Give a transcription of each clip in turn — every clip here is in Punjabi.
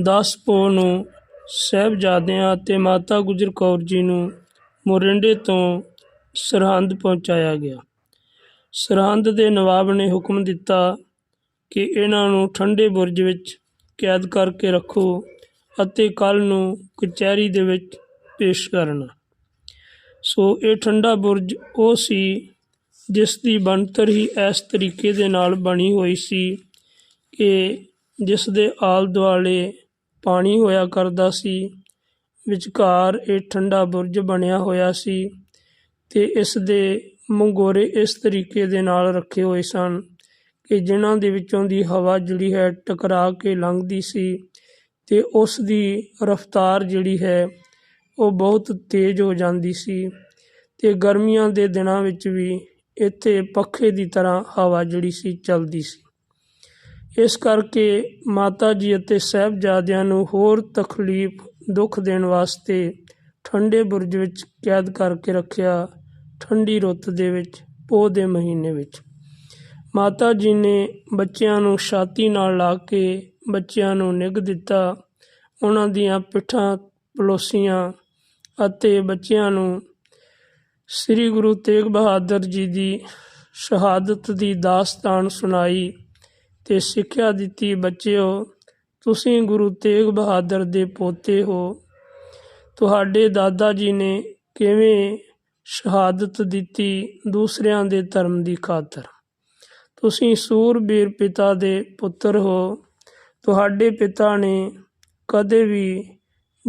ਦਸ ਪੋਹ ਨੂੰ, ਸਾਹਿਬਜ਼ਾਦਿਆਂ ਅਤੇ ਮਾਤਾ ਗੁਜਰ ਕੌਰ ਜੀ ਨੂੰ ਮੋਰਿੰਡੇ ਤੋਂ ਸਰਹੰਦ ਪਹੁੰਚਾਇਆ ਗਿਆ। ਸਰਹੰਦ ਦੇ ਨਵਾਬ ਨੇ ਹੁਕਮ ਦਿੱਤਾ ਕਿ ਇਹਨਾਂ ਨੂੰ ਠੰਡੇ ਬੁਰਜ ਵਿੱਚ ਕੈਦ ਕਰਕੇ ਰੱਖੋ ਅਤੇ ਕੱਲ ਨੂੰ ਕਚਹਿਰੀ ਦੇ ਵਿੱਚ ਪੇਸ਼ ਕਰਨਾ। ਸੋ ਇਹ ਠੰਡਾ ਬੁਰਜ ਉਹ ਸੀ ਜਿਸ ਦੀ ਬਣਤਰ ਹੀ ਇਸ ਤਰੀਕੇ ਦੇ ਨਾਲ ਬਣੀ ਹੋਈ ਸੀ ਕਿ ਜਿਸ ਦੇ ਆਲ ਦੁਆਲੇ ਪਾਣੀ ਹੋਇਆ ਕਰਦਾ ਸੀ। ਵਿਚਕਾਰ ਇਹ ਠੰਡਾ ਬੁਰਜ ਬਣਿਆ ਹੋਇਆ ਸੀ ਤੇ ਇਸ ਦੇ ਮੰਗੋਰੇ ਇਸ ਤਰੀਕੇ ਦੇ ਨਾਲ ਰੱਖੇ ਹੋਏ ਸਨ ਕਿ ਜਿਨ੍ਹਾਂ ਦੇ ਵਿੱਚੋਂ ਦੀ ਹਵਾ ਜਿਹੜੀ ਹੈ ਟਕਰਾ ਕੇ ਲੰਘਦੀ ਸੀ ਤੇ ਉਸ ਦੀ ਰਫ਼ਤਾਰ ਜਿਹੜੀ ਹੈ ਉਹ ਬਹੁਤ ਤੇਜ਼ ਹੋ ਜਾਂਦੀ ਸੀ ਤੇ ਗਰਮੀਆਂ ਦੇ ਦਿਨਾਂ ਵਿੱਚ ਵੀ ਇੱਥੇ ਪੱਖੇ ਦੀ ਤਰ੍ਹਾਂ ਹਵਾ ਜਿਹੜੀ ਸੀ ਚੱਲਦੀ ਸੀ। ਇਸ ਕਰਕੇ ਮਾਤਾ ਜੀ ਅਤੇ ਸਾਹਿਬਜ਼ਾਦਿਆਂ ਨੂੰ ਹੋਰ ਤਕਲੀਫ, ਦੁੱਖ ਦੇਣ ਵਾਸਤੇ ਠੰਡੇ ਬੁਰਜ ਵਿੱਚ ਕੈਦ ਕਰਕੇ ਰੱਖਿਆ, ਠੰਡੀ ਰੁੱਤ ਦੇ ਵਿੱਚ, ਪੋਹ ਦੇ ਮਹੀਨੇ ਵਿੱਚ। ਮਾਤਾ ਜੀ ਨੇ ਬੱਚਿਆਂ ਨੂੰ ਛਾਤੀ ਨਾਲ ਲਾ ਕੇ ਬੱਚਿਆਂ ਨੂੰ ਨਿੱਘ ਦਿੱਤਾ। ਉਹਨਾਂ ਦੀਆਂ ਪਿੱਠਾਂ ਪਲੋਸੀਆਂ ਅਤੇ ਬੱਚਿਆਂ ਨੂੰ ਸ੍ਰੀ ਗੁਰੂ ਤੇਗ ਬਹਾਦਰ ਜੀ ਦੀ ਸ਼ਹਾਦਤ ਦੀ ਦਾਸਤਾਨ ਸੁਣਾਈ। ਤੇ ਸਿੱਖਿਆ ਦਿੱਤੀ, ਬੱਚਿਓ, ਤੁਸੀਂ ਗੁਰੂ ਤੇਗ ਬਹਾਦਰ ਦੇ ਪੋਤੇ ਹੋ। ਤੁਹਾਡੇ ਦਾਦਾ ਜੀ ਨੇ ਕਿਵੇਂ ਸ਼ਹਾਦਤ ਦਿੱਤੀ ਦੂਸਰਿਆਂ ਦੇ ਧਰਮ ਦੀ ਖਾਤਰ? ਤੁਸੀਂ ਸੂਰਬੀਰ ਪਿਤਾ ਦੇ ਪੁੱਤਰ ਹੋ। ਤੁਹਾਡੇ ਪਿਤਾ ਨੇ ਕਦੇ ਵੀ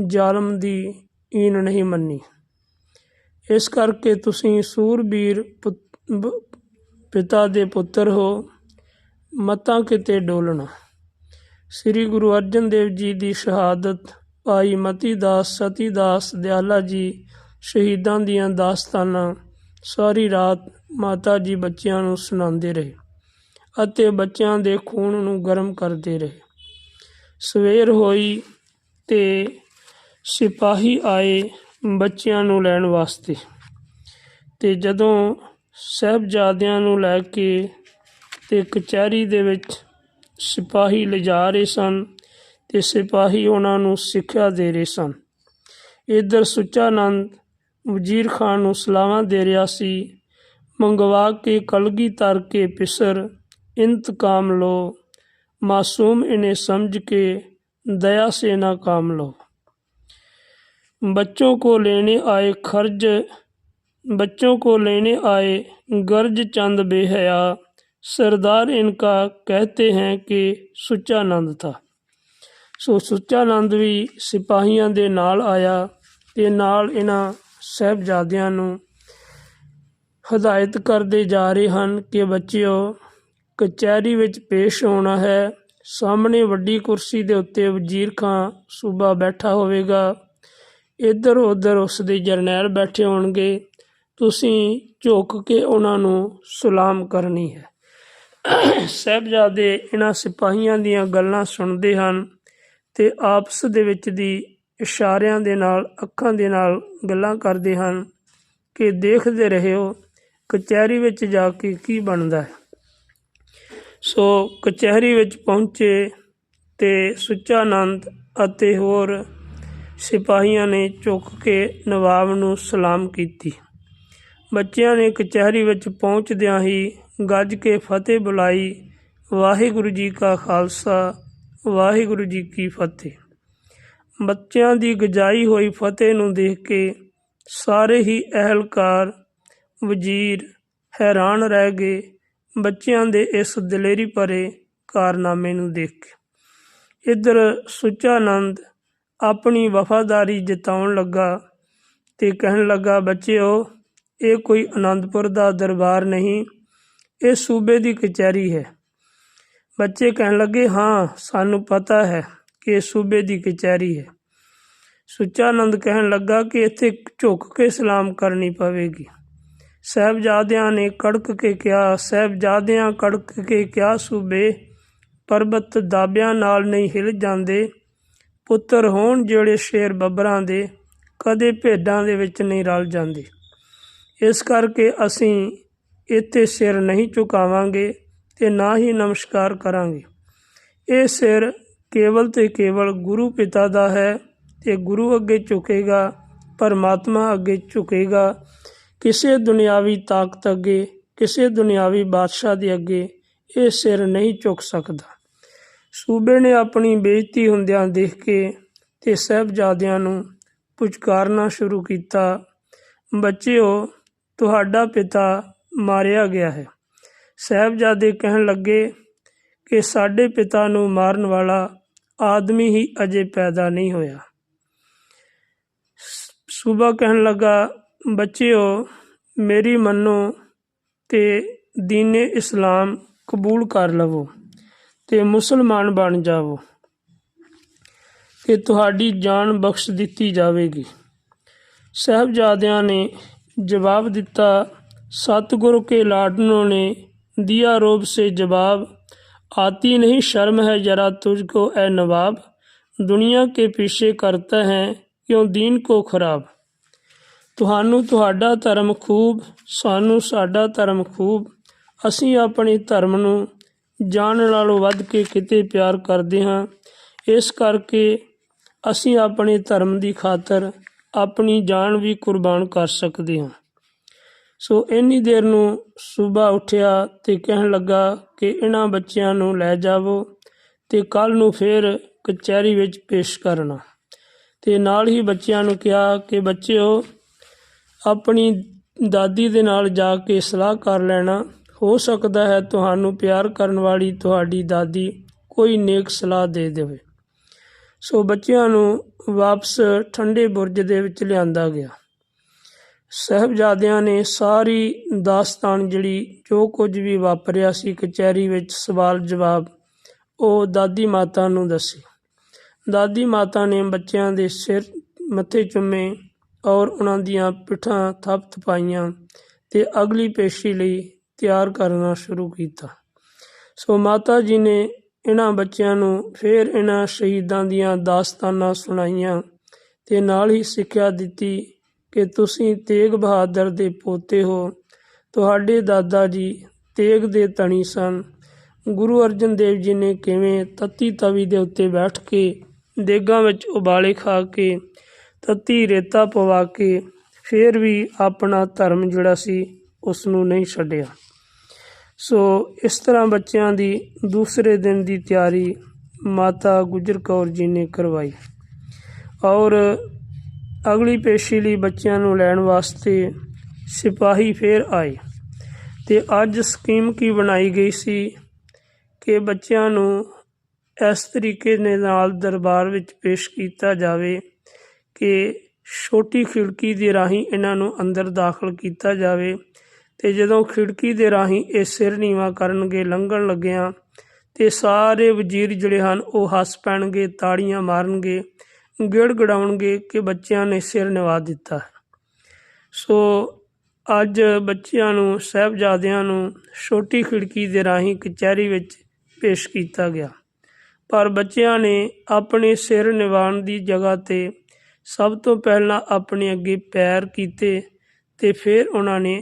ਜ਼ਾਲਮ ਦੀ ਈਨ ਨਹੀਂ ਮੰਨੀ। ਇਸ ਕਰਕੇ ਤੁਸੀਂ ਸੂਰਬੀਰ ਪੁੱਤ- ਪਿਤਾ ਦੇ ਪੁੱਤਰ ਹੋ। ਮਤਾਂ ਕਿਤੇ ਡੋਲਣਾ। ਸ੍ਰੀ ਗੁਰੂ ਅਰਜਨ ਦੇਵ ਜੀ ਦੀ ਸ਼ਹਾਦਤ, ਭਾਈ ਮਤੀ ਦਾਸ ਸਤੀ ਦਾਸ ਦਿਆਲਾ ਜੀ ਸ਼ਹੀਦਾਂ ਦੀਆਂ ਦਾਸਤਾਨਾਂ ਸਾਰੀ ਰਾਤ ਮਾਤਾ ਜੀ ਬੱਚਿਆਂ ਨੂੰ ਸੁਣਾਉਂਦੇ ਰਹੇ ਅਤੇ ਬੱਚਿਆਂ ਦੇ ਖੂਨ ਨੂੰ ਗਰਮ ਕਰਦੇ ਰਹੇ। ਸਵੇਰ ਹੋਈ ਤੇ ਸਿਪਾਹੀ ਆਏ ਬੱਚਿਆਂ ਨੂੰ ਲੈਣ ਵਾਸਤੇ ਤੇ ਜਦੋਂ ਸਾਹਿਬਜ਼ਾਦਿਆਂ ਨੂੰ ਲੈ ਕੇ ਤੇ ਕਚਹਿਰੀ ਦੇ ਵਿੱਚ ਸਿਪਾਹੀ ਲਿਜਾ ਰਹੇ ਸਨ ਤੇ ਸਿਪਾਹੀ ਉਹਨਾਂ ਨੂੰ ਸਿੱਖਿਆ ਦੇ ਰਹੇ ਸਨ ਇਧਰ ਸੁੱਚਾਨੰਦ ਵਜ਼ੀਰ ਖਾਨ ਨੂੰ ਸਲਾਹਾਂ ਦੇ ਰਿਹਾ ਸੀ ਮੰਗਵਾ ਕੇ ਕਲਗੀ ਤਰ ਕੇ ਪਿਸਰ ਇੰਤਕਾਮ ਲੋ ਮਾਸੂਮ ਇਨੇ ਸਮਝ ਕੇ दया से ना काम लो बच्चों को लेने आए खर्ज बच्चों को लेने आए गर्ज चंद बेहया सरदार इनका कहते हैं कि ਸੁੱਚਾਨੰਦ था ਸੋ ਸੁੱਚਾਨੰਦ ਵੀ ਸਿਪਾਹੀਆਂ ਦੇ ਨਾਲ ਆਇਆ ਤੇ ਨਾਲ ਇਹਨਾਂ ਸਾਹਿਬਜ਼ਾਦਿਆਂ ਨੂੰ ਹਦਾਇਤ ਕਰਦੇ ਜਾ ਰਹੇ ਹਨ ਕਿ ਬੱਚਿਓ ਕਚਹਿਰੀ ਵਿੱਚ ਪੇਸ਼ ਹੋਣਾ ਹੈ ਸਾਹਮਣੇ ਵੱਡੀ ਕੁਰਸੀ ਦੇ ਉੱਤੇ ਵਜ਼ੀਰ ਖਾਂ ਸੂਬਾ ਬੈਠਾ ਹੋਵੇਗਾ ਇੱਧਰ ਉੱਧਰ ਉਸ ਦੇ ਜਰਨੈਲ ਬੈਠੇ ਹੋਣਗੇ ਤੁਸੀਂ ਝੁਕ ਕੇ ਉਹਨਾਂ ਨੂੰ ਸਲਾਮ ਕਰਨੀ ਹੈ ਸਾਹਿਬਜ਼ਾਦੇ ਇਹਨਾਂ ਸਿਪਾਹੀਆਂ ਦੀਆਂ ਗੱਲਾਂ ਸੁਣਦੇ ਹਨ ਤੇ ਆਪਸ ਦੇ ਵਿੱਚ ਦੀ ਇਸ਼ਾਰਿਆਂ ਦੇ ਨਾਲ, ਅੱਖਾਂ ਦੇ ਨਾਲ ਗੱਲਾਂ ਕਰਦੇ ਹਨ ਕਿ ਦੇਖਦੇ ਰਹਿਓ ਕਚਹਿਰੀ ਵਿੱਚ ਜਾ ਕੇ ਕੀ ਬਣਦਾ ਹੈ। ਸੋ ਕਚਹਿਰੀ ਵਿੱਚ ਪਹੁੰਚੇ ਤੇ ਸੁੱਚਾਨੰਦ ਅਤੇ ਹੋਰ ਸਿਪਾਹੀਆਂ ਨੇ ਝੁੱਕ ਕੇ ਨਵਾਬ ਨੂੰ ਸਲਾਮ ਕੀਤੀ। ਬੱਚਿਆਂ ਨੇ ਕਚਹਿਰੀ ਵਿੱਚ ਪਹੁੰਚਦਿਆਂ ਹੀ ਗੱਜ ਕੇ ਫਤਿਹ ਬੁਲਾਈ। ਵਾਹਿਗੁਰੂ ਜੀ ਕਾ ਖਾਲਸਾ, ਵਾਹਿਗੁਰੂ ਜੀ ਕੀ ਫਤਿਹ। ਬੱਚਿਆਂ ਦੀ ਗਜਾਈ ਹੋਈ ਫਤਿਹ ਨੂੰ ਦੇਖ ਕੇ ਸਾਰੇ ਹੀ ਅਹਿਲਕਾਰ, ਵਜ਼ੀਰ ਹੈਰਾਨ ਰਹਿ ਗਏ। ਬੱਚਿਆਂ ਦੇ ਇਸ ਦਲੇਰੀ ਭਰੇ ਕਾਰਨਾਮੇ ਨੂੰ ਦੇਖ ਕੇ। ਇੱਧਰ ਸੁੱਚਾਨੰਦ ਆਪਣੀ ਵਫਾਦਾਰੀ ਜਤਾਉਣ ਲੱਗਾ ਤੇ ਕਹਿਣ ਲੱਗਾ, ਬੱਚਿਓ, ਇਹ ਕੋਈ ਆਨੰਦਪੁਰ ਦਾ ਦਰਬਾਰ ਨਹੀਂ ਇਹ ਸੂਬੇ ਦੀ ਕਚਹਿਰੀ ਹੈ। ਬੱਚੇ ਕਹਿਣ ਲੱਗੇ, ਹਾਂ, ਸਾਨੂੰ ਪਤਾ ਹੈ ਕਿ ਇਹ ਸੂਬੇ ਦੀ ਕਚਹਿਰੀ ਹੈ। ਸੁੱਚਾਨੰਦ ਕਹਿਣ ਲੱਗਾ ਕਿ ਇੱਥੇ ਝੁਕ ਕੇ ਸਲਾਮ ਕਰਨੀ ਪਵੇਗੀ। ਸਾਹਿਬਜ਼ਾਦਿਆਂ ਨੇ ਕੜਕ ਕੇ ਕਿਹਾ, ਸਾਹਿਬਜ਼ਾਦਿਆਂ ਕੜਕ ਕੇ ਕਿਹਾ ਸੂਬੇ? ਪਰਬਤ ਦਾਬਿਆਂ ਨਾਲ ਨਹੀਂ ਹਿਲ ਜਾਂਦੇ। ਪੁੱਤਰ ਹੋਣ ਜਿਹੜੇ ਸ਼ੇਰ ਬੱਬਰਾਂ ਦੇ, ਕਦੇ ਭੇਡਾਂ ਦੇ ਵਿੱਚ ਨਹੀਂ ਰਲ ਜਾਂਦੇ। ਇਸ ਕਰਕੇ ਅਸੀਂ ਇੱਥੇ ਸਿਰ ਨਹੀਂ ਝੁਕਾਵਾਂਗੇ ਤੇ ਨਾ ਹੀ ਨਮਸਕਾਰ ਕਰਾਂਗੇ। ਇਹ ਸਿਰ ਕੇਵਲ ਤੇ ਕੇਵਲ ਗੁਰੂ ਪਿਤਾ ਦਾ ਹੈ ਤੇ ਗੁਰੂ ਅੱਗੇ ਝੁਕੇਗਾ, ਪਰਮਾਤਮਾ ਅੱਗੇ ਝੁਕੇਗਾ। ਕਿਸੇ ਦੁਨਿਆਵੀ ਤਾਕਤ ਅੱਗੇ, ਕਿਸੇ ਦੁਨਿਆਵੀ ਬਾਦਸ਼ਾਹ ਦੇ ਅੱਗੇ ਇਹ ਸਿਰ ਨਹੀਂ ਝੁਕ ਸਕਦਾ। ਸੂਬੇ ਨੇ ਆਪਣੀ ਬੇਇੱਜ਼ਤੀ ਹੁੰਦਿਆਂ ਦੇਖ ਕੇ ਤੇ ਸਾਹਿਬਜ਼ਾਦਿਆਂ ਨੂੰ ਪੁਚਕਾਰਨਾ ਸ਼ੁਰੂ ਕੀਤਾ, ਬੱਚਿਓ, ਤੁਹਾਡਾ ਪਿਤਾ ਮਾਰਿਆ ਗਿਆ ਹੈ। ਸਾਹਿਬਜ਼ਾਦੇ ਕਹਿਣ ਲੱਗੇ ਕਿ ਸਾਡੇ ਪਿਤਾ ਨੂੰ ਮਾਰਨ ਵਾਲਾ ਆਦਮੀ ਹੀ ਅਜੇ ਪੈਦਾ ਨਹੀਂ ਹੋਇਆ। ਸੂਬਾ ਕਹਿਣ ਲੱਗਾ, ਬੱਚਿਓ, ਮੇਰੀ ਮੰਨੋ ਤੇ ਦੀਨੇ ਇਸਲਾਮ ਕਬੂਲ ਕਰ ਲਵੋ ਤੇ ਮੁਸਲਮਾਨ ਬਣ ਜਾਵੋ ਕਿ ਤੁਹਾਡੀ ਜਾਨ ਬਖਸ਼ ਦਿੱਤੀ ਜਾਵੇਗੀ। ਸਾਹਿਬਜ਼ਾਦਿਆਂ ਨੇ ਜਵਾਬ ਦਿੱਤਾ सतगुरु के लाडनों ने दिया रोब से जवाब आती नहीं शर्म है जरा तुझको ए नवाब ਦੁਨੀਆ ਕੇ ਪਿੱਛੇ ਕਰਤਾ ਹੈ ਕਿਉਂ ਦੀਨ ਕੋ ਖਰਾਬ ਤੁਹਾਨੂੰ ਤੁਹਾਡਾ ਧਰਮ ਖੂਬ ਸਾਨੂੰ ਸਾਡਾ ਧਰਮ ਖੂਬ ਅਸੀਂ ਆਪਣੇ ਧਰਮ ਨੂੰ ਜਾਣ ਨਾਲੋਂ ਵੱਧ ਕੇ ਕਿਤੇ ਪਿਆਰ ਕਰਦੇ ਹਾਂ ਇਸ ਕਰਕੇ ਅਸੀਂ ਆਪਣੇ ਧਰਮ ਦੀ ਖਾਤਰ ਆਪਣੀ ਜਾਨ ਵੀ ਕੁਰਬਾਨ ਕਰ ਸਕਦੇ ਹਾਂ ਸੋ ਇੰਨੀ ਦੇਰ ਨੂੰ ਸੂਬਾ ਉੱਠਿਆ ਤੇ ਕਹਿਣ ਲੱਗਾ ਕਿ ਇਹਨਾਂ ਬੱਚਿਆਂ ਨੂੰ ਲੈ ਜਾਵੋ ਤੇ ਕੱਲ ਨੂੰ ਫੇਰ ਕਚਹਿਰੀ ਵਿੱਚ ਪੇਸ਼ ਕਰਨਾ। ਤੇ ਨਾਲ ਹੀ ਬੱਚਿਆਂ ਨੂੰ ਕਿਹਾ ਕਿ ਬੱਚਿਓ, ਆਪਣੀ ਦਾਦੀ ਦੇ ਨਾਲ ਜਾ ਕੇ ਸਲਾਹ ਕਰ ਲੈਣਾ। ਹੋ ਸਕਦਾ ਹੈ ਤੁਹਾਨੂੰ ਪਿਆਰ ਕਰਨ ਵਾਲੀ ਤੁਹਾਡੀ ਦਾਦੀ ਕੋਈ ਨੇਕ ਸਲਾਹ ਦੇ ਦੇਵੇ। ਸੋ ਬੱਚਿਆਂ ਨੂੰ ਵਾਪਸ ਠੰਡੇ ਬੁਰਜ ਦੇ ਵਿੱਚ ਲਿਆਂਦਾ ਗਿਆ। ਸਾਹਿਬਜ਼ਾਦਿਆਂ ਨੇ ਸਾਰੀ ਦਾਸਤਾਨ ਜਿਹੜੀ, ਜੋ ਕੁਝ ਵੀ ਵਾਪਰਿਆ ਸੀ, ਕਚਹਿਰੀ ਵਿੱਚ ਸਵਾਲ ਜਵਾਬ ਉਹ ਦਾਦੀ ਮਾਤਾ ਨੂੰ ਦੱਸੀ। ਦਾਦੀ ਮਾਤਾ ਨੇ ਬੱਚਿਆਂ ਦੇ ਸਿਰ ਮੱਥੇ ਚੁੰਮੇ ਔਰ ਉਹਨਾਂ ਦੀਆਂ ਪਿੱਠਾਂ ਥੱਪ ਥਪਾਈਆਂ ਤੇ ਅਗਲੀ ਪੇਸ਼ੀ ਲਈ ਤਿਆਰ ਕਰਨਾ ਸ਼ੁਰੂ ਕੀਤਾ। ਸੋ ਮਾਤਾ ਜੀ ਨੇ ਇਹਨਾਂ ਬੱਚਿਆਂ ਨੂੰ ਫਿਰ ਇਹਨਾਂ ਸ਼ਹੀਦਾਂ ਦੀਆਂ ਦਾਸਤਾਨਾਂ ਸੁਣਾਈਆਂ ਤੇ ਨਾਲ ਹੀ ਸਿੱਖਿਆ ਦਿੱਤੀ ਕਿ ਤੁਸੀਂ ਤੇਗ ਬਹਾਦਰ ਦੇ ਪੋਤੇ ਹੋ। ਤੁਹਾਡੇ ਦਾਦਾ ਜੀ ਤੇਗ ਦੇ ਤਣੀ ਸਨ। ਗੁਰੂ ਅਰਜਨ ਦੇਵ ਜੀ ਨੇ ਕਿਵੇਂ ਤੱਤੀ ਤਵੀ ਦੇ ਉੱਤੇ ਬੈਠ ਕੇ ਦੇਗਾਂ ਵਿੱਚ ਉਬਾਲੇ ਖਾ ਕੇ ਤੱਤੀ ਰੇਤਾ ਪਵਾ ਕੇ ਫਿਰ ਵੀ ਆਪਣਾ ਧਰਮ ਜਿਹੜਾ ਸੀ ਉਸ ਨੂੰ ਨਹੀਂ ਛੱਡਿਆ। ਸੋ ਇਸ ਤਰ੍ਹਾਂ ਬੱਚਿਆਂ ਦੀ ਦੂਸਰੇ ਦਿਨ ਦੀ ਤਿਆਰੀ ਮਾਤਾ ਗੁਜਰ ਕੌਰ ਜੀ ਨੇ ਕਰਵਾਈ। ਔਰ ਅਗਲੀ ਪੇਸ਼ੀ ਲਈ ਬੱਚਿਆਂ ਨੂੰ ਲੈਣ ਵਾਸਤੇ ਸਿਪਾਹੀ ਫੇਰ ਆਏ ਤੇ ਅੱਜ ਸਕੀਮ ਕੀ ਬਣਾਈ ਗਈ ਸੀ ਕਿ ਬੱਚਿਆਂ ਨੂੰ ਇਸ ਤਰੀਕੇ ਦੇ ਨਾਲ ਦਰਬਾਰ ਵਿੱਚ ਪੇਸ਼ ਕੀਤਾ ਜਾਵੇ ਕਿ ਛੋਟੀ ਖਿੜਕੀ ਦੇ ਰਾਹੀਂ ਇਹਨਾਂ ਨੂੰ ਅੰਦਰ ਦਾਖਲ ਕੀਤਾ ਜਾਵੇ ਤੇ ਜਦੋਂ ਖਿੜਕੀ ਦੇ ਰਾਹੀਂ ਇਹ ਸਿਰ ਨੀਵਾ ਕਰਨਗੇ, ਲੰਘਣ ਲੱਗਿਆਂ ਤੇ ਸਾਰੇ ਵਜ਼ੀਰ ਜਿਹੜੇ ਹਨ ਉਹ ਹੱਸ ਪੈਣਗੇ, ਤਾੜੀਆਂ ਮਾਰਨਗੇ ਗਿੜਗੜਾਉਣਗੇ ਕਿ ਬੱਚਿਆਂ ਨੇ ਸਿਰ ਨਿਵਾ ਦਿੱਤਾ। ਹੈ ਸੋ ਅੱਜ ਬੱਚਿਆਂ ਨੂੰ, ਸਹਿਬਜ਼ਾਦਿਆਂ ਨੂੰ ਛੋਟੀ ਖਿੜਕੀ ਦੇ ਰਾਹੀਂ ਕਚਹਿਰੀ ਵਿੱਚ ਪੇਸ਼ ਕੀਤਾ ਗਿਆ। ਪਰ ਬੱਚਿਆਂ ਨੇ ਆਪਣੇ ਸਿਰ ਨਿਵਾਉਣ ਦੀ ਜਗ੍ਹਾ ਤੇ ਸਭ ਤੋਂ ਪਹਿਲਾਂ ਆਪਣੇ ਅੱਗੇ ਪੈਰ ਕੀਤੇ ਤੇ ਫਿਰ ਉਹਨਾਂ ਨੇ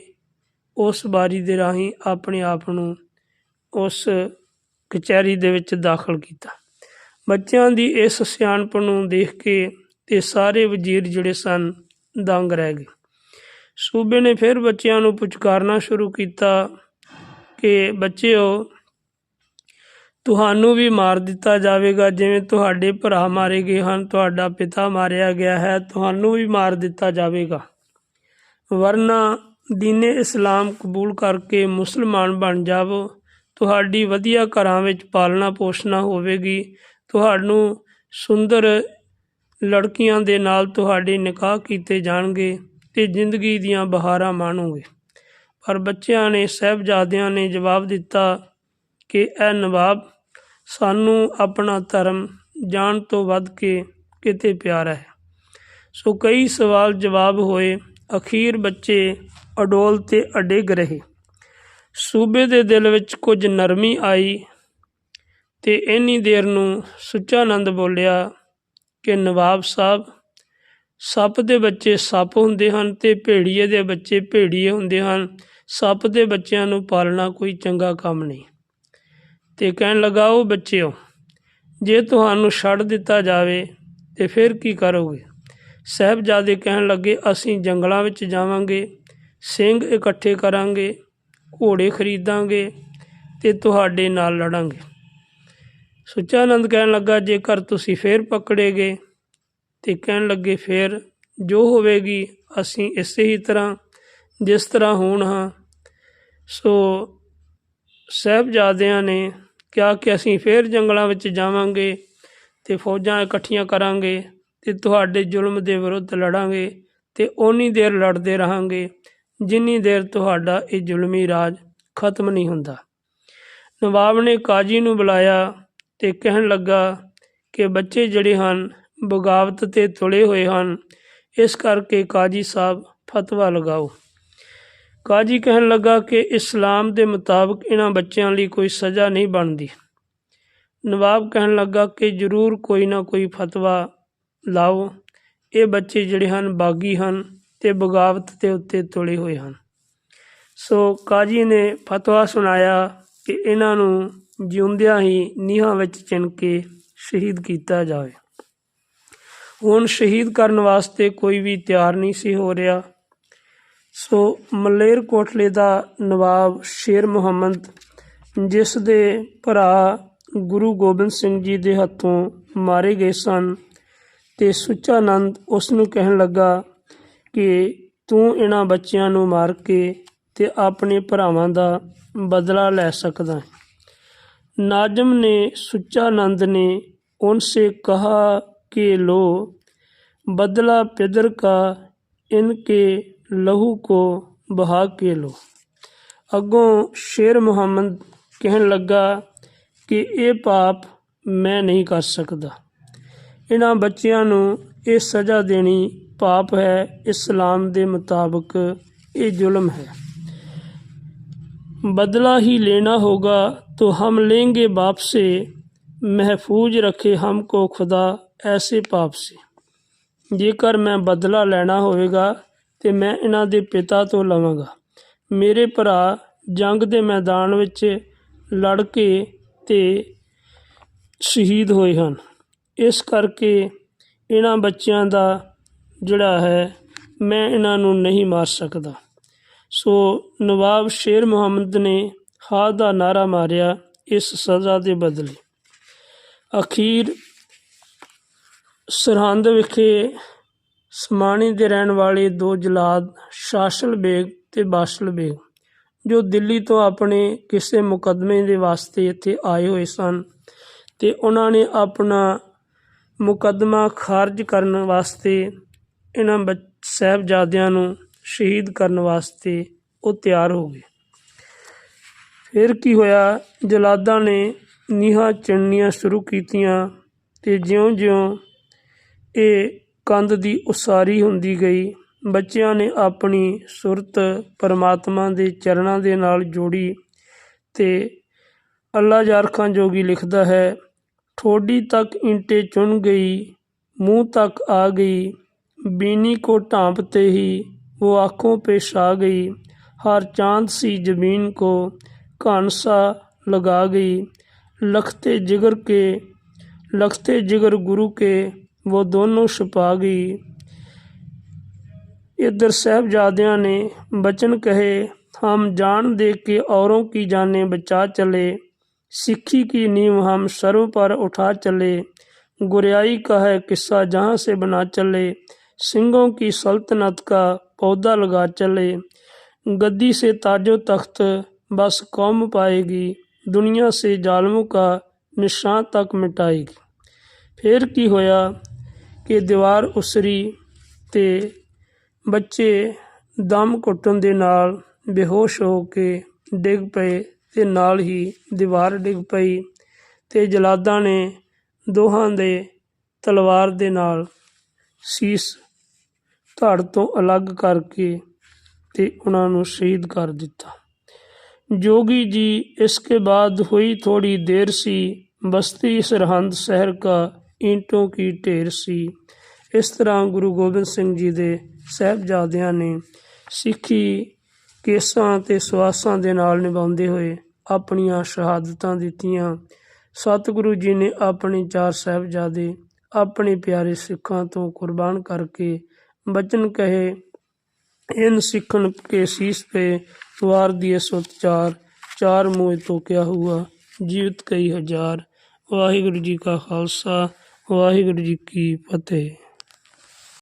ਉਸ ਬਾਰੀ ਦੇ ਰਾਹੀਂ ਆਪਣੇ ਆਪ ਨੂੰ ਉਸ ਕਚਹਿਰੀ ਦੇ ਵਿੱਚ ਦਾਖਲ ਕੀਤਾ। ਬੱਚਿਆਂ ਦੀ ਇਸ ਸਿਆਣਪ ਨੂੰ ਦੇਖ ਕੇ ਤੇ ਸਾਰੇ ਵਜ਼ੀਰ ਜਿਹੜੇ ਸਨ, ਦੰਗ ਰਹਿ ਗਏ। ਸੂਬੇ ਨੇ ਫਿਰ ਬੱਚਿਆਂ ਨੂੰ ਪੁਚਕਾਰਨਾ ਸ਼ੁਰੂ ਕੀਤਾ ਕਿ, ਬੱਚਿਓ, ਤੁਹਾਨੂੰ ਵੀ ਮਾਰ ਦਿੱਤਾ ਜਾਵੇਗਾ, ਜਿਵੇਂ ਤੁਹਾਡੇ ਭਰਾ ਮਾਰੇ ਗਏ ਹਨ, ਤੁਹਾਡਾ ਪਿਤਾ ਮਾਰਿਆ ਗਿਆ ਹੈ, ਤੁਹਾਨੂੰ ਵੀ ਮਾਰ ਦਿੱਤਾ ਜਾਵੇਗਾ। ਵਰਨਾ ਦੀਨੇ ਇਸਲਾਮ ਕਬੂਲ ਕਰਕੇ ਮੁਸਲਮਾਨ ਬਣ ਜਾਵੋ, ਤੁਹਾਡੀ ਵਧੀਆ ਘਰਾਂ ਵਿੱਚ ਪਾਲਣਾ ਪੋਸ਼ਣਾ ਹੋਵੇਗੀ ਤੁਹਾਨੂੰ ਸੁੰਦਰ ਲੜਕੀਆਂ ਦੇ ਨਾਲ ਤੁਹਾਡੇ ਨਿਕਾਹ ਕੀਤੇ ਜਾਣਗੇ ਤੇ ਜ਼ਿੰਦਗੀ ਦੀਆਂ ਬਹਾਰਾਂ ਮਾਣੋਗੇ। ਪਰ ਬੱਚਿਆਂ ਨੇ, ਸਹਿਬਜ਼ਾਦਿਆਂ ਨੇ ਜਵਾਬ ਦਿੱਤਾ ਕਿ ਇਹ ਨਵਾਬ ਸਾਨੂੰ ਆਪਣਾ ਧਰਮ ਜਾਣ ਤੋਂ ਵੱਧ ਕੇ ਕਿਤੇ ਪਿਆਰਾ ਹੈ। ਸੋ ਕਈ ਸਵਾਲ ਜਵਾਬ ਹੋਏ। ਅਖੀਰ ਬੱਚੇ ਅਡੋਲ ਤੇ ਅਡਿੱਗ ਰਹੇ। ਸੂਬੇ ਦੇ ਦਿਲ ਵਿੱਚ ਕੁਝ ਨਰਮੀ ਆਈ। ਤੇ ਇੰਨੀ ਦੇਰ ਨੂੰ ਸੁੱਚਾਨੰਦ ਬੋਲਿਆ ਕਿ ਨਵਾਬ ਸਾਹਿਬ, ਸੱਪ ਦੇ ਬੱਚੇ ਸੱਪ ਹੁੰਦੇ ਹਨ ਤੇ ਭੇੜੀਏ ਦੇ ਬੱਚੇ ਭੇੜੀਏ ਹੁੰਦੇ ਹਨ। ਸੱਪ ਦੇ ਬੱਚਿਆਂ ਨੂੰ ਪਾਲਣਾ ਕੋਈ ਚੰਗਾ ਕੰਮ ਨਹੀਂ। ਤੇ ਕਹਿਣ ਲੱਗਾ, ਉਹ ਬੱਚਿਓ, ਜੇ ਤੁਹਾਨੂੰ ਛੱਡ ਦਿੱਤਾ ਜਾਵੇ ਤੇ ਫਿਰ ਕੀ ਕਰੋਗੇ? ਸਾਹਿਬਜ਼ਾਦੇ ਕਹਿਣ ਲੱਗੇ, ਅਸੀਂ ਜੰਗਲਾਂ ਵਿੱਚ ਜਾਵਾਂਗੇ, ਸਿੰਘ ਇਕੱਠੇ ਕਰਾਂਗੇ, ਘੋੜੇ ਖਰੀਦਾਂਗੇ ਤੇ ਤੁਹਾਡੇ ਨਾਲ ਲੜਾਂਗੇ। ਸੁੱਚਾਨੰਦ ਕਹਿਣ ਲੱਗਾ, ਜੇਕਰ ਤੁਸੀਂ ਫੇਰ ਪਕੜੇ ਗਏ ਤੇ ਕਹਿਣ ਲੱਗੇ, ਫੇਰ ਜੋ ਹੋਵੇਗੀ, ਅਸੀਂ ਇਸੇ ਹੀ ਤਰ੍ਹਾਂ, ਜਿਸ ਤਰ੍ਹਾਂ ਹੋਣ ਹਾਂ। ਸੋ ਸਾਹਿਬਜ਼ਾਦਿਆਂ ਨੇ ਕਿਹਾ ਕਿ ਅਸੀਂ ਫੇਰ ਜੰਗਲਾਂ ਵਿੱਚ ਜਾਵਾਂਗੇ ਤੇ ਫੌਜਾਂ ਇਕੱਠੀਆਂ ਕਰਾਂਗੇ ਤੇ ਤੁਹਾਡੇ ਜ਼ੁਲਮ ਦੇ ਵਿਰੁੱਧ ਲੜਾਂਗੇ ਤੇ ਓਨੀ ਦੇਰ ਲੜਦੇ ਰਹਾਂਗੇ ਜਿੰਨੀ ਦੇਰ ਤੁਹਾਡਾ ਇਹ ਜ਼ੁਲਮੀ ਰਾਜ ਖਤਮ ਨਹੀਂ ਹੁੰਦਾ। ਨਵਾਬ ਨੇ ਕਾਜੀ ਨੂੰ ਬੁਲਾਇਆ। ਅਤੇ ਕਹਿਣ ਲੱਗਾ ਕਿ ਬੱਚੇ ਜਿਹੜੇ ਹਨ, ਬਗਾਵਤ ਤੇ ਤੁਲੇ ਹੋਏ ਹਨ। ਇਸ ਕਰਕੇ ਕਾਜੀ ਸਾਹਿਬ ਫਤਵਾ ਲਗਾਓ। ਕਾਜੀ ਕਹਿਣ ਲੱਗਾ ਕਿ ਇਸਲਾਮ ਦੇ ਮੁਤਾਬਕ ਇਹਨਾਂ ਬੱਚਿਆਂ ਲਈ ਕੋਈ ਸਜ਼ਾ ਨਹੀਂ ਬਣਦੀ। ਨਵਾਬ ਕਹਿਣ ਲੱਗਾ ਕਿ ਜ਼ਰੂਰ ਕੋਈ ਨਾ ਕੋਈ ਫਤਵਾ ਲਾਓ। ਇਹ ਬੱਚੇ ਜਿਹੜੇ ਹਨ, ਬਾਗੀ ਹਨ ਤੇ ਬਗਾਵਤ ਦੇ ਉੱਤੇ ਤੁਲੇ ਹੋਏ ਹਨ। ਸੋ ਕਾਜੀ ਨੇ ਫਤਵਾ ਸੁਣਾਇਆ ਕਿ ਇਹਨਾਂ ਨੂੰ ਜਿਉਂਦਿਆਂ ਹੀ ਨੀਹਾਂ ਵਿੱਚ ਚਿਣ ਕੇ ਸ਼ਹੀਦ ਕੀਤਾ ਜਾਵੇ। ਹੁਣ ਸ਼ਹੀਦ ਕਰਨ ਵਾਸਤੇ ਕੋਈ ਵੀ ਤਿਆਰ ਨਹੀਂ ਸੀ ਹੋ ਰਿਹਾ। ਸੋ ਮਲੇਰ ਕੋਟਲੇ ਦਾ ਨਵਾਬ ਸ਼ੇਰ ਮੁਹੰਮਦ, ਜਿਸ ਦੇ ਭਰਾ ਗੁਰੂ ਗੋਬਿੰਦ ਸਿੰਘ ਜੀ ਦੇ ਹੱਥੋਂ ਮਾਰੇ ਗਏ ਸਨ ਤੇ ਸੁੱਚਾਨੰਦ ਉਸ ਨੂੰ ਕਹਿਣ ਲੱਗਾ ਕਿ ਤੂੰ ਇਹਨਾਂ ਬੱਚਿਆਂ ਨੂੰ ਮਾਰ ਕੇ ਤੇ ਆਪਣੇ ਭਰਾਵਾਂ ਦਾ ਬਦਲਾ ਲੈ ਸਕਦਾ ਹੈ। नाजम ने सुच्चानंद ने उनसे कहा कि लो बदला पिदर का इनके लहू को बहा के लो ਅੱਗੋਂ ਸ਼ੇਰ ਮੁਹੰਮਦ ਕਹਿਣ ਲੱਗਾ ਕਿ ਇਹ ਪਾਪ ਮੈਂ ਨਹੀਂ ਕਰ ਸਕਦਾ ਇਹਨਾਂ ਬੱਚਿਆਂ ਨੂੰ ਇਹ ਸਜ਼ਾ ਦੇਣੀ ਪਾਪ ਹੈ ਇਸਲਾਮ ਦੇ ਮੁਤਾਬਕ ਇਹ ਜ਼ੁਲਮ ਹੈ बदला ही लेना होगा तो हम लेंगे बाप से महफूज रखे हमको खुदा ऐसे पाप से ਜੇਕਰ ਮੈਂ ਬਦਲਾ ਲੈਣਾ ਹੋਵੇਗਾ ਤੇ ਮੈਂ ਇਹਨਾਂ ਦੇ ਪਿਤਾ ਤੋਂ ਲਵਾਂਗਾ ਮੇਰੇ ਭਰਾ ਜੰਗ ਦੇ ਮੈਦਾਨ ਵਿੱਚ ਲੜ ਕੇ ਤੇ ਸ਼ਹੀਦ ਹੋਏ ਹਨ ਇਸ ਕਰਕੇ ਇਹਨਾਂ ਬੱਚਿਆਂ ਦਾ ਜਿਹੜਾ ਹੈ ਮੈਂ ਇਹਨਾਂ ਨੂੰ ਨਹੀਂ ਮਾਰ ਸਕਦਾ ਸੋ ਨਵਾਬ ਸ਼ੇਰ ਮੁਹੰਮਦ ਨੇ ਹਾਂ ਦਾ ਨਾਰਾ ਮਾਰਿਆ ਇਸ ਸਜ਼ਾ ਦੇ ਬਦਲੇ। ਅਖੀਰ ਸਰਹੰਦ ਵਿਖੇ ਸਮਾਣੀ ਦੇ ਰਹਿਣ ਵਾਲੇ ਦੋ ਜਲਾਦ, ਸ਼ਾਸਲ ਬੇਗ ਤੇ ਬਾਸ਼ਲ ਬੇਗ, ਜੋ ਦਿੱਲੀ ਤੋਂ ਆਪਣੇ ਕਿਸੇ ਮੁਕੱਦਮੇ ਦੇ ਵਾਸਤੇ ਇੱਥੇ ਆਏ ਹੋਏ ਸਨ ਤੇ ਉਹਨਾਂ ਨੇ ਆਪਣਾ ਮੁਕੱਦਮਾ ਖਾਰਜ ਕਰਨ ਵਾਸਤੇ ਇਹਨਾਂ ਬੱਚ- ਸਾਹਿਬਜ਼ਾਦਿਆਂ ਨੂੰ ਸ਼ਹੀਦ ਕਰਨ ਵਾਸਤੇ ਉਹ ਤਿਆਰ ਹੋ ਗਏ। ਫਿਰ ਕੀ ਹੋਇਆ? ਜਲਾਦਾਂ ਨੇ ਨੀਹਾਂ ਚਿਣਨੀਆਂ ਸ਼ੁਰੂ ਕੀਤੀਆਂ ਤੇ ਜਿਉਂ-ਜਿਉਂ ਇਹ ਕੰਧ ਦੀ ਉਸਾਰੀ ਹੁੰਦੀ ਗਈ। ਬੱਚਿਆਂ ਨੇ ਆਪਣੀ ਸੁਰਤ ਪਰਮਾਤਮਾ ਦੇ ਚਰਨਾਂ ਦੇ ਨਾਲ ਜੋੜੀ ਤੇ ਅੱਲਾ ਜਾਰ ਖਾਨ ਜੋਗੀ ਲਿਖਦਾ ਹੈ, ਠੋਡੀ ਤੱਕ ਇੰਟੇ ਚੁਣ ਗਈ, ਮੂੰਹ ਤੱਕ ਆ ਗਈ, ਬੀਨੀ ਕੋ ਢਾਂਪ ਤੇ ਹੀ वो आँखों पे छा गई। हर चाँद सी ज़मीन को कान सा लगा गई। लखते जिगर के, लखते जिगर गुरु के वो दोनों छुपा गई। इधर साहबजादियाँ ने बचन कहे, हम जान दे के औरों की जानें बचा चले। सिक्खी की नींव हम सर्व पर उठा चले। गुरियाई का है किस्सा जहाँ से बना चले। सिंहों की सल्तनत का पौधा लगा चले गद्दी से ताजो तख्त बस कौम पाएगी दुनिया से जालमों का निशान तक मिटाएगी फिर की होया ਕਿ ਦੀਵਾਰ ਉਸਰੀ ਤੇ ਬੱਚੇ ਦਮ ਘੁੱਟਣ ਦੇ ਨਾਲ ਬੇਹੋਸ਼ ਹੋ ਕੇ ਡਿੱਗ ਪਏ ਤੇ ਨਾਲ ਹੀ ਦੀਵਾਰ ਡਿੱਗ ਪਈ ਤੇ ਜਲਾਦਾਂ ਨੇ ਦੋਹਾਂ ਦੇ ਤਲਵਾਰ ਦੇ ਨਾਲ ਸੀਸ ਧੜ ਤੋਂ ਅਲੱਗ ਕਰਕੇ ਤੇ ਉਹਨਾਂ ਨੂੰ ਸ਼ਹੀਦ ਕਰ ਦਿੱਤਾ जोगी जी इसके बाद हुई थोड़ी देर सी बस्ती सरहंद शहर का ईंटों की ਢੇਰ ਸੀ ਇਸ ਤਰ੍ਹਾਂ ਗੁਰੂ ਗੋਬਿੰਦ ਸਿੰਘ ਜੀ ਦੇ ਸਾਹਿਬਜ਼ਾਦਿਆਂ ਨੇ ਸਿੱਖੀ ਕੇਸਾਂ ਤੇ ਸਵਾਸਾਂ ਦੇ ਨਾਲ ਨਿਭਾਉਂਦੇ ਹੋਏ ਆਪਣੀਆਂ ਸ਼ਹਾਦਤਾਂ ਦਿੱਤੀਆਂ ਸਤਿਗੁਰੂ ਜੀ ਨੇ ਆਪਣੇ ਚਾਰ ਸਾਹਿਬਜ਼ਾਦੇ ਆਪਣੇ ਪਿਆਰੇ ਸਿੱਖਾਂ ਤੋਂ ਕੁਰਬਾਨ ਕਰਕੇ ਬਚਨ ਕਹੇ ਇਨ ਸਿੱਖਣ ਕੇ ਸੀਸ ਤੇ ਵਾਰ ਦੀਏ ਸੁਤ ਚਾਰ ਚਾਰ ਮੋਹ ਤੋਂ ਕਿਆ ਹੁਆ, ਜੀਵਤ ਕਈ ਹਜ਼ਾਰ। ਵਾਹਿਗੁਰੂ ਜੀ ਕਾ ਖਾਲਸਾ, ਵਾਹਿਗੁਰੂ ਜੀ ਕੀ ਫਤਿਹ।